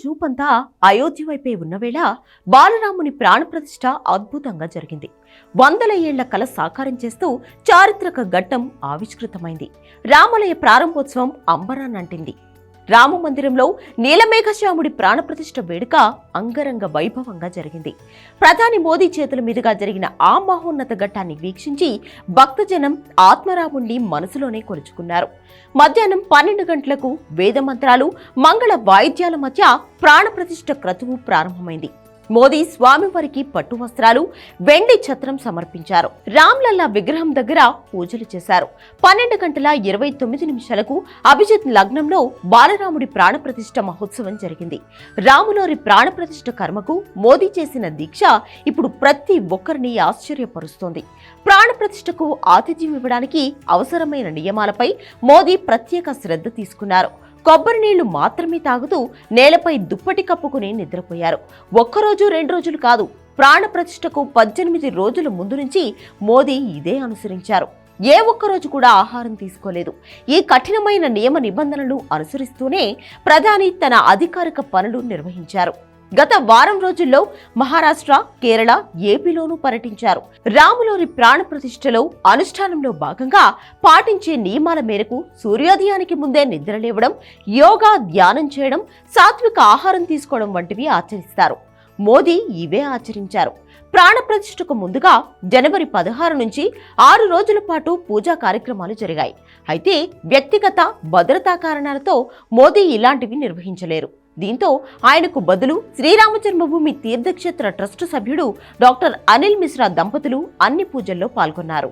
చూపంతా అయోధ్య వైపే ఉన్నవేళ బాలరాముని ప్రాణప్రతిష్ఠ అద్భుతంగా జరిగింది. వందల ఏళ్ళ కల సాకారం చేస్తూ చారిత్రక ఘట్టం ఆవిష్కృతమైంది. రామలయ ప్రారంభోత్సవం అంబరాన్నంటింది. రామ మందిరంలో నీలమేఘశ్యాముడి ప్రాణప్రతిష్ఠ వేడుక అంగరంగ వైభవంగా జరిగింది. ప్రధాని మోదీ చేతుల మీదుగా జరిగిన ఆ మహోన్నత ఘట్టాన్ని వీక్షించి భక్తజనం ఆత్మరాముణ్ణి మనసులోనే కొలుచుకున్నారు. మధ్యాహ్నం పన్నెండు గంటలకు వేద మంత్రాలు మంగళ వాయిద్యాల మధ్య ప్రాణప్రతిష్ఠ క్రతువు ప్రారంభమైంది. మోదీ స్వామివారికి పట్టు వస్త్రాలు వెండి ఛత్రం సమర్పించారు. రామ్లల్లా విగ్రహం దగ్గర పూజలు చేశారు. పన్నెండు గంటల ఇరవై తొమ్మిది నిమిషాలకు అభిజిత్ లగ్నంలో బాలరాముడి ప్రాణప్రతిష్ఠ మహోత్సవం జరిగింది. రాములోరి ప్రాణప్రతిష్ఠ కర్మకు మోదీ చేసిన దీక్ష ఇప్పుడు ప్రతి ఒక్కరిని ఆశ్చర్యపరుస్తోంది. ప్రాణప్రతిష్ఠకు ఆతిథ్యం ఇవ్వడానికి అవసరమైన నియమాలపై మోదీ ప్రత్యేక శ్రద్ధ తీసుకున్నారు. కొబ్బరి నీళ్ళు మాత్రమే తాగుతూ నేలపై దుప్పటి కప్పుకుని నిద్రపోయారు. ఒక్కరోజు రెండు రోజులు కాదు ప్రాణప్రతిష్టకు పద్దెనిమిది రోజుల ముందు నుంచి మోదీ ఇదే అనుసరించారు. ఏ ఒక్కరోజు కూడా ఆహారం తీసుకోలేదు. ఈ కఠినమైన నియమ నిబంధనలు అనుసరిస్తూనే ప్రధాని తన అధికారిక పనులు నిర్వహించారు. గత వారం రోజుల్లో మహారాష్ట్ర కేరళ ఏపీలోనూ పర్యటించారు. రాములోని ప్రాణ ప్రతిష్టలో అనుష్ఠానంలో భాగంగా పాటించే నియమాల మేరకు సూర్యోదయానికి ముందే నిద్రలేవడం యోగా ధ్యానం చేయడం సాత్విక ఆహారం తీసుకోవడం వంటివి ఆచరిస్తారు. మోదీ ఇవే ఆచరించారు. ప్రాణప్రతిష్ఠకు ముందుగా జనవరి పదహారు నుంచి ఆరు రోజుల పాటు పూజా కార్యక్రమాలు జరిగాయి. అయితే వ్యక్తిగత భద్రతా కారణాలతో మోదీ ఇలాంటివి నిర్వహించలేరు. దీంతో ఆయనకు బదులు శ్రీరామ జన్మభూమి తీర్థక్షేత్ర ట్రస్టు సభ్యుడు డాక్టర్ అనిల్ మిశ్రా దంపతులు అన్ని పూజల్లో పాల్గొన్నారు.